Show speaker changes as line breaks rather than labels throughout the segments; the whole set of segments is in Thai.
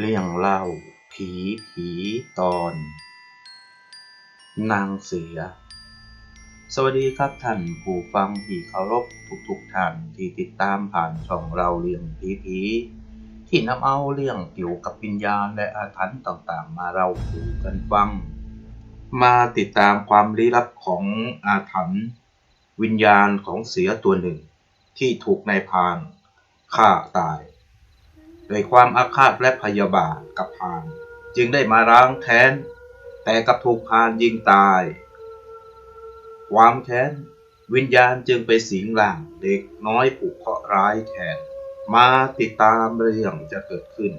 เรื่องเล่า ผีผีตอน นางเสือ สวัสดีครับท่านผู้ฟังที่เคารพทุกๆท่านที่ติดตามผ่านช่องเราเรื่องผีผีที่นำเอาเรื่องเกี่ยวกับวิญญาณและอาถรรพ์ต่างๆ มาเล่าสู่กันฟัง มาติดตามความลี้ลับของอาถรรพ์วิญญาณของเสือตัวหนึ่ง ที่ถูกนายพานฆ่าตาย ด้วยความอาฆาตและพยาบาทกับพาน จึงได้มาล้างแค้น แต่กับถูกพานยิงตาย ความแค้น วิญญาณจึงไปสิงร่างเด็กน้อยผูกเคราะห์ร้ายแทน มาติดตามเรื่องจะเกิดขึ้น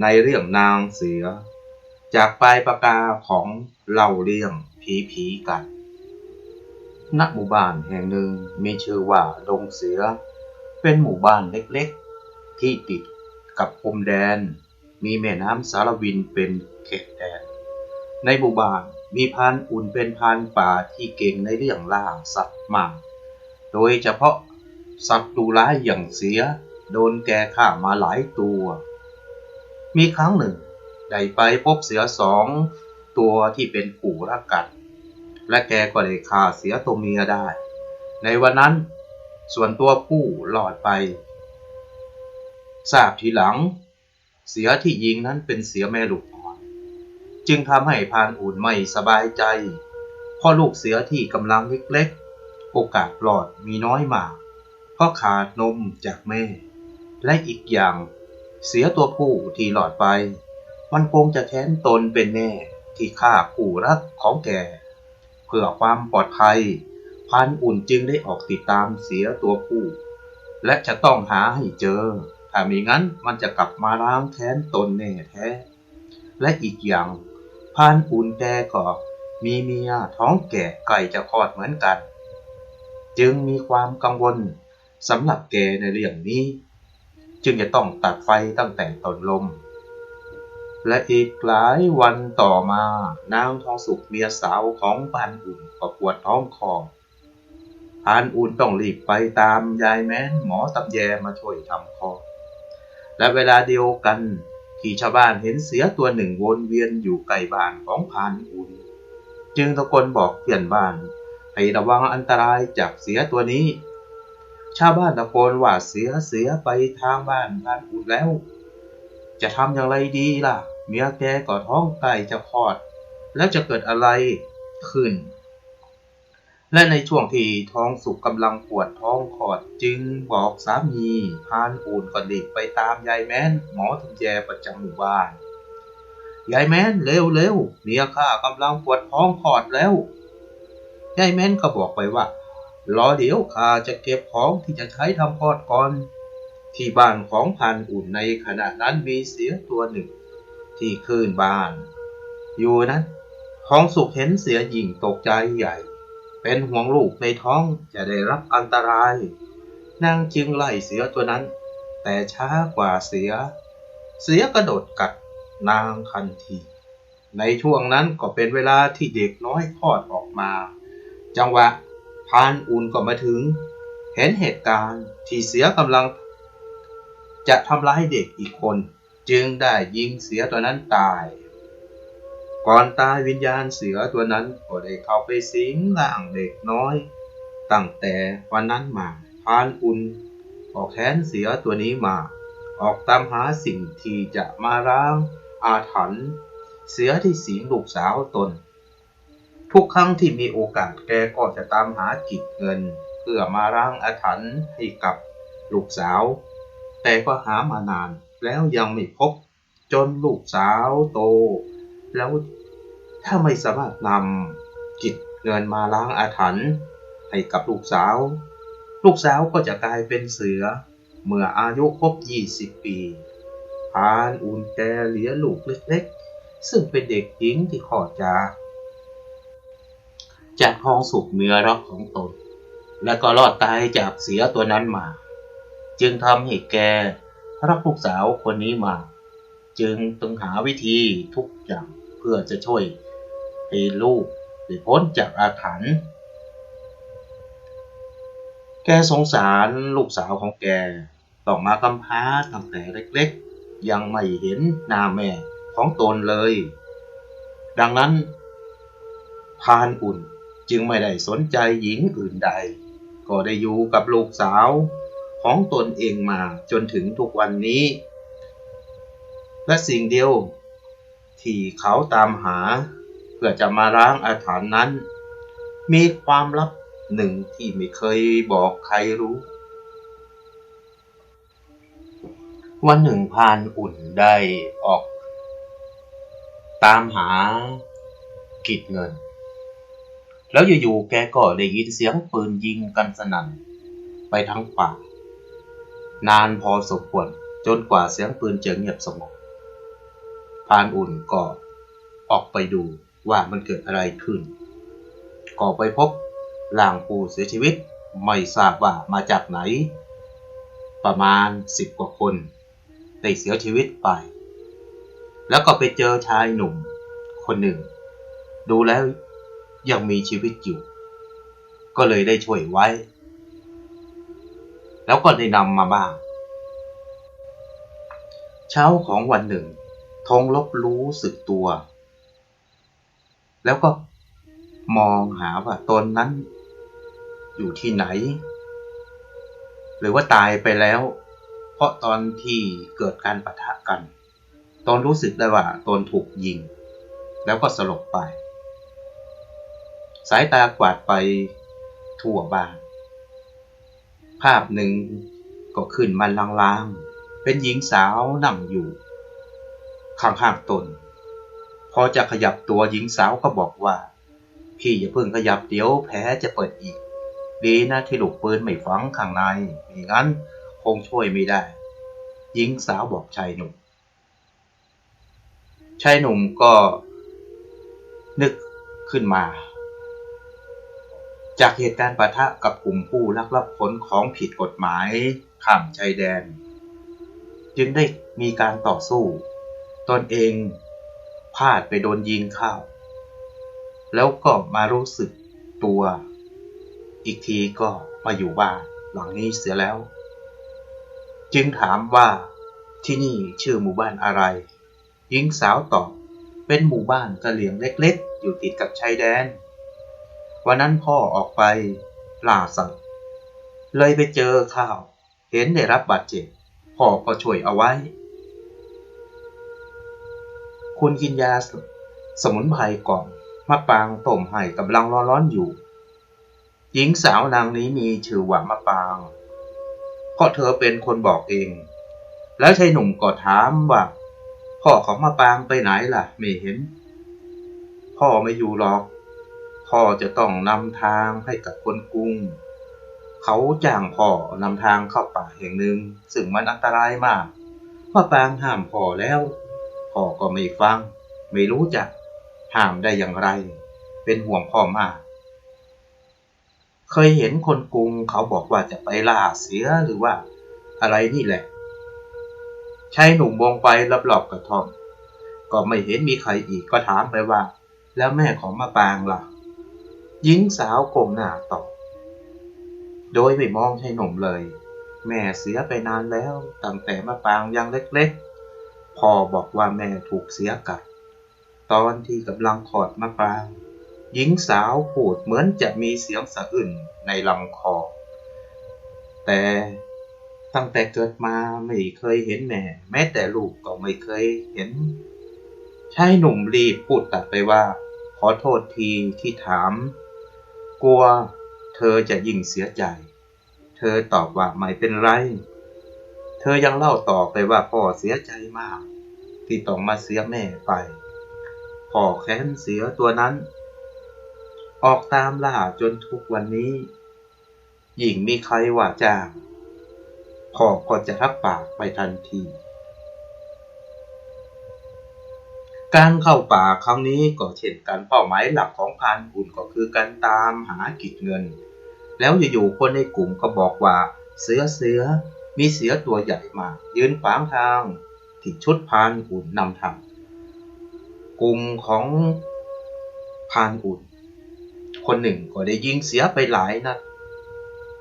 ในเรื่องนางเสือ จากปลายปากกาของเล่าเรื่องผีผีกันณหมู่บ้านแห่งหนึ่งมีชื่อว่าดงเสือ เป็นหมู่บ้านเล็กๆ ที่ติด กับพรมแดน มีแม่น้ำสารวินเป็นเขตแดน ในหมู่บ้านมีพรานอุ่นเป็นพรานป่าที่เก่งในเรื่องล่าสัตว์มากโดยเฉพาะสัตว์ดุร้ายอย่างเสือโดนแกฆ่ามาหลายตัว มีครั้งหนึ่ง ได้ไปพบเสือสองตัวที่เป็นคู่รักกันและแกก็ได้ฆ่าเสือตัวเมียได้ ในวันนั้นส่วนตัวผู้รอดไป ทราบทีหลัง เสือที่ยิงนั้นเป็นเสือแม่ลูกอ่อน จึงทำให้พานอุ่นไม่สบายใจเพราะลูกเสือที่กำลังเล็กๆ โอกาสรอดมีน้อยมาก เพราะขาดนมจากแม่ และอีกอย่างเสือตัวผู้ที่หลอดไป มันคงจะแค้นตนเป็นแน่ที่ฆ่าผู้รักของแกเพื่อความปลอดภัยพรานอุ่นจึงได้ออกติดตามเสือตัวผู้ และจะต้องหาให้เจอ ถ้ามีงั้นมันจะกลับมาล้างแค้นตนแน่แท้ และอีกอย่างพานอุ่นแกก็มีเมียท้องแก่ไก่จะคลอดเหมือนกัน จึงมีความกังวลสำหรับแกในเรื่องนี้ จึงจะต้องตัดไฟตั้งแต่ตนลม และอีกหลายวันต่อมานางทองสุกเมียสาวของพานอุ่นก็ปวดท้องคลอดพานอุ่นต้องรีบไปตามยายแม้นหมอตำแยมาช่วยทำคลอด และเวลาเดียวกันที่ชาวบ้านเห็นเสือตัวหนึ่งวนเวียนอยู่ใกล้บ้านของพานอุ่นจึงตะโกนบอกเพื่อนบ้าน ให้ระวังอันตรายจากเสือตัวนี้ ชาวบ้านตะโกนว่าเสือเสือไปทางบ้านพานอุ่นแล้ว จะทำอย่างไรดีล่ะ เมียแกก็ท้องใกล้จะคลอด แล้วจะเกิดอะไรขึ้น และในช่วงที่ท้องสุกกำลังปวดท้องคลอดจึงบอกสามีพานอุ่นก็รีบไปตามยายแม้น หมอทุนแยประจำหมู่บ้าน ยายแม้นเร็วเร็วเมียข้ากำลังปวดท้องคลอดแล้ว ยายแม้นก็บอกไปว่ารอเดี๋ยวข้าจะเก็บของที่จะใช้ทำคลอดก่อน ที่บ้านของพันอุ่นในขณะนั้นมีเสียตัวหนึ่ง ที่คืนบ้าน อยู่นั้นท้องสุกเห็นเสียหญิงตกใจใหญ่ เป็นห่วงลูกในท้องจะได้รับอันตราย นางจึงไล่เสือตัวนั้น แต่ช้ากว่าเสือ เสือกระโดดกัดนางทันที ในช่วงนั้นก็เป็นเวลาที่เด็กน้อยคลอดออกมา จังหวะพานอุ่นก็มาถึง เห็นเหตุการณ์ที่เสือกำลัง จะทำร้ายเด็กอีกคน จึงได้ยิงเสือตัวนั้นตาย ก่อนตายวิญญาณเสือตัวนั้นก็ได้เข้าไปสิงร่างเด็กน้อย ตั้งแต่วันนั้นมาพานอุ่นก็แค้นเสือตัวนี้มา ออกตามหาสิ่งที่จะมาล้างอาถรรพ์เสือที่สิงลูกสาวตน ทุกครั้งที่มีโอกาสแกก็จะตามหากิจเงิน เพื่อมาล้างอาถรรพ์ให้กับลูกสาว แต่ก็หามานานแล้วยังไม่พบจนลูกสาวโต แล้ว ถ้าไม่สามารถนำกิจเงินมาล้างอาถรรพ์ให้กับลูกสาว ลูกสาวก็จะกลายเป็นเสือ เมื่ออายุครบ 20 ปีพานอุ่นแกเหลียลูกเล็กๆ ซึ่งเป็นเด็กหญิงที่ขอจากจากท้องสุกเนื้อรักของตน และก็รอดตายจากเสือตัวนั้นมา จึงทำให้แกรักลูกสาวคนนี้มา จึงต้องหาวิธีทุกอย่างเพื่อจะช่วย ให้ลูกได้พ้นจากอาถรรพ์แกสงสารลูกสาวของแกต้องมากำพร้าตั้งแต่เล็กๆ ยังไม่เห็นหน้าแม่ของตนเลย ดังนั้น พานอุ่นจึงไม่ได้สนใจหญิงอื่นใด ก็ได้อยู่กับลูกสาวของตนเองมาจนถึงทุกวันนี้ และสิ่งเดียวที่เขาตามหา เพื่อจะมาล้างอาถรรพ์นั้น มีความลับหนึ่งที่ไม่เคยบอกใครรู้ วันหนึ่งพานอุ่นได้ออก ตามหากิจเงิน แล้วอยู่ๆแกก็ได้ยินเสียงปืนยิงกันสนั่นไปทั้งป่านานพอสมควรจนกว่าเสียงปืนจะเงียบสงบพานอุ่นก็ออกไปดู ว่ามันเกิดอะไรขึ้น ก็ไปพบร่างผู้เสียชีวิตไม่ทราบว่ามาจากไหน ประมาณสิบกว่าคนได้เสียชีวิตไป แล้วก็ไปเจอชายหนุ่มคนหนึ่ง ดูแล้วยังมีชีวิตอยู่ ก็เลยได้ช่วยไว้ แล้วก็ได้นำมาบ้าง เช้าของวันหนึ่งทองลบรู้สึกตัว แล้วก็มองหาว่าตนนั้น อยู่ที่ไหน หรือว่าตายไปแล้ว เพราะตอนที่เกิดการปะทะกัน ตนรู้สึกได้ว่าตนถูกยิง แล้วก็สลบไป สายตากวาดไปทั่วบ้านภาพหนึ่งก็ขึ้นมาลางๆ เป็นหญิงสาวนั่งอยู่ ข้างๆตน พอจะขยับตัวหญิงสาวก็บอกว่า พี่อย่าเพิ่งขยับเดี๋ยวแผลจะเปิดอีก ดีนะที่ลูกปืนไม่ฝังข้างในไม่งั้นคงช่วยไม่ได้ หญิงสาวบอกชายหนุ่ม ชายหนุ่มก็นึกขึ้นมา จากเหตุการณ์ปะทะกับกลุ่มผู้ลักลอบขนของผิดกฎหมายข้ามชายแดน จึงได้มีการต่อสู้ ตนเอง พลาดไปโดนยิงเข้า แล้วก็มารู้สึกตัว อีกทีก็มาอยู่บ้านหลังนี้เสียแล้ว จึงถามว่าที่นี่ชื่อหมู่บ้านอะไร หญิงสาวตอบเป็นหมู่บ้านกะเหลี่ยงเล็กๆ อยู่ติดกับชายแดน วันนั้นพ่อออกไปล่าสัตว์ เลยไปเจอข้าว เห็นได้รับบาดเจ็บ พ่อก็ช่วยเอาไว้ คุณกินยาสมุนไพรก่อนมะปางต้มไห่กำลังร้อนๆอยู่ หญิงสาวนางนี้มีชื่อว่ามะปางเพราะเธอเป็นคนบอกเอง แล้วชายหนุ่มก็ถามว่าพ่อของมะปางไปไหนล่ะ ไม่เห็น พ่อไม่อยู่หรอก พ่อจะต้องนำทางให้กับคนกรุง เขาจ้างพ่อนำทางเข้าป่าแห่งหนึ่ง ซึ่งมันอันตรายมากมะปางห้ามพ่อแล้ว พ่อก็ไม่ฟัง ไม่รู้จักห้ามได้อย่างไร เป็นห่วงพ่อมาก เคยเห็นคนกรุงเขาบอกว่าจะไปล่าเสือหรือว่าอะไรนี่แหละชายหนุ่มมองไปรอบๆกระทอมก็ไม่เห็นมีใครอีกก็ถามไปว่า แล้วแม่ของมะปางล่ะหญิงสาวก้มหน้าตอบโดยไม่มองชายหนุ่มเลย แม่เสียไปนานแล้วตั้งแต่มะปางยังเล็กๆ พ่อบอกว่าแม่ถูกเสียกัด ตอนที่กำลังขอดมะปรางหญิงสาวพูดเหมือนจะมีเสียงสะอื้นในลำคอ แต่ตั้งแต่เกิดมาไม่เคยเห็นแม่ แม้แต่ลูกก็ไม่เคยเห็นชายหนุ่มรีบพูดตัดไปว่า ขอโทษทีที่ถาม กลัวเธอจะยิ่งเสียใจ เธอตอบว่าไม่เป็นไร ธอยังเล่าต่อไปว่าพ่อเสียใจมาก ที่ต้องมาเสียแม่ไป พ่อแค้นเสียตัวนั้น ออกตามล่าจนทุกวันนี้ยิ่งมีใครว่าจ้างพ่อก็จะรับปากไปทันที การเข้าป่าครั้งนี้ก็เช่นกันเป้าหมายหลักของพานอุ่นก็คือการตามหากิจเงิน แล้วอยู่ๆคนในกลุ่มก็บอกว่า เสือเสือ มีเสือตัวใหญ่มายืนขวางทางที่ชุดพานอุ่นนำทางกลุ่มของพานอุ่น คนหนึ่งก็ได้ยิงเสือไปหลายนัด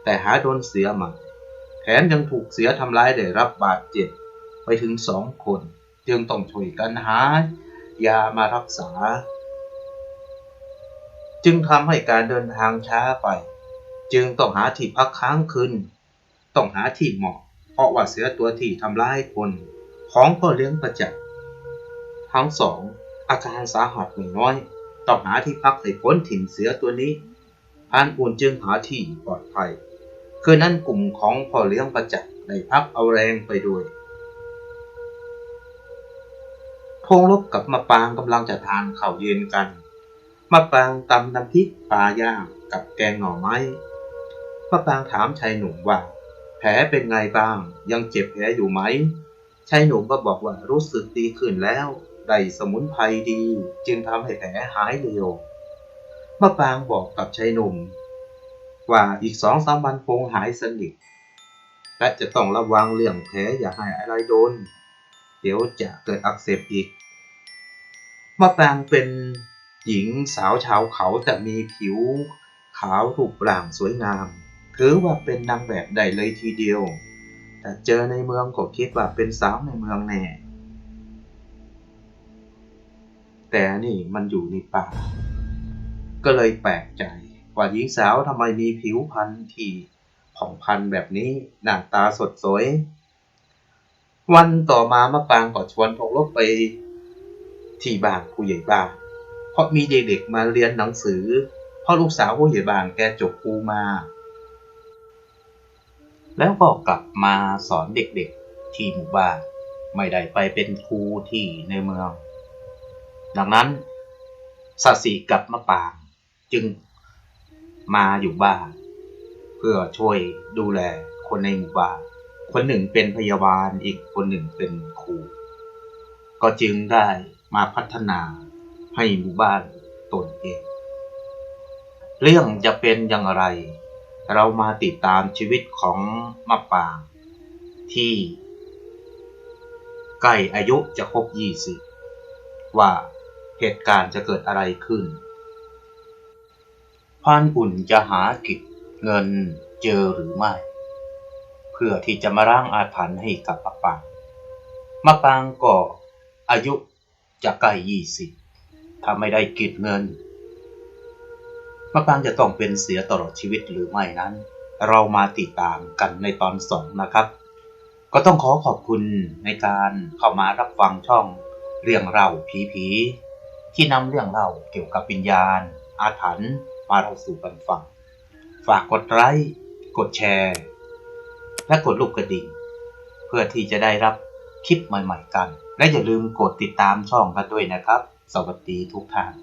แต่หาโดนเสือมาแถมยังถูกเสือทำร้ายได้รับบาดเจ็บไปถึงสองคน จึงต้องช่วยกันหายามารักษา จึงทำให้การเดินทางช้าไป จึงต้องหาที่พักค้างคืนต้องหาที่เหมาะ เพราะว่าเสือตัวที่ทำร้ายคนของพ่อเลี้ยงประจักษ์ทั้งสองอาการสาหัสไม่น้อย ต้องหาที่พักให้พ้นถิ่นเสือตัวนี้พานอุ่นจึงหาที่ปลอดภัย คืนนั้นกลุ่มของพ่อเลี้ยงประจักษ์ได้พักเอาแรงไปด้วยพงลบกับมะปางกำลังจะทานข้าวเย็นกัน มะปางตำน้ำพริกปลาย่างกับแกงหน่อไม้มะปางถามชายหนุ่มว่า ผลเป็นไงบ้าง ยังเจ็บแผลอยู่ไหมชายหนุ่มก็บอกว่ารู้สึกดีขึ้นแล้ว ได้สมุนไพรดี จึงทำให้แผลหายเร็วมะปางบอกกับชายหนุ่ม ว่าอีกสองสามวันคงหายสนิทและจะต้องระวังเรื่องแผลอย่าให้อะไรโดน เดี๋ยวจะเกิดอักเสบอีกมะปางเป็นหญิงสาวชาวเขาแต่มีผิวขาวรูปร่างสวยงาม ถือว่าเป็นนางแบบได้เลยทีเดียว แต่เจอในเมืองก็คิดว่าเป็นสาวในเมืองแน่ แต่นี่มันอยู่ในป่า ก็เลยแปลกใจว่าหญิงสาวทำไมมีผิวพรรณที่ผ่องพรรณแบบนี้หน้าตาสดสวย วันต่อมามะปางก็ชวนพงลบไป ที่บ้านผู้ใหญ่บ้านเพราะมีเด็กๆมาเรียนหนังสือ เพราะลูกสาวผู้ใหญ่บ้านแกจบครูมา แล้วก็กลับมาสอนเด็กๆที่หมู่บ้าน ไม่ได้ไปเป็นครูที่ในเมือง ดังนั้นสสีกับมะปางจึงมาอยู่บ้าน เพื่อช่วยดูแลคนในหมู่บ้าน คนหนึ่งเป็นพยาบาลอีกคนหนึ่งเป็นครู ก็จึงได้มาพัฒนาให้หมู่บ้านตนเอง เรื่องจะเป็นอย่างไร เรามาติดตามชีวิตของมะปางที่ใกล้อายุจะครบ 20 ว่าเหตุการณ์จะเกิดอะไรขึ้น พานอุ่นจะหากิจเงินเจอหรือไม่ เพื่อที่จะมาร่างอาถรรพ์ให้กับมะปางมะปางก็อายุจะใกล้ยี่สิบถ้าไม่ได้กิจเงิน มะปางจะต้องเป็นเสียตลอดชีวิตหรือไม่นั้น เรามาติดตามกันในตอนสองนะครับ ก็ต้องขอขอบคุณในการเข้ามารับฟังช่องเรื่องเล่าผีผีๆที่นำเรื่องเล่าเกี่ยวกับวิญญาณ อาถรรพ์มาเราสู่กันฟัง ฝากกดไลค์กดแชร์ และกดลูกกระดิ่ง เพื่อที่จะได้รับคลิปใหม่ ๆ กัน และอย่าลืมกดติดตามช่องกันด้วยนะครับ สวัสดีทุกท่าน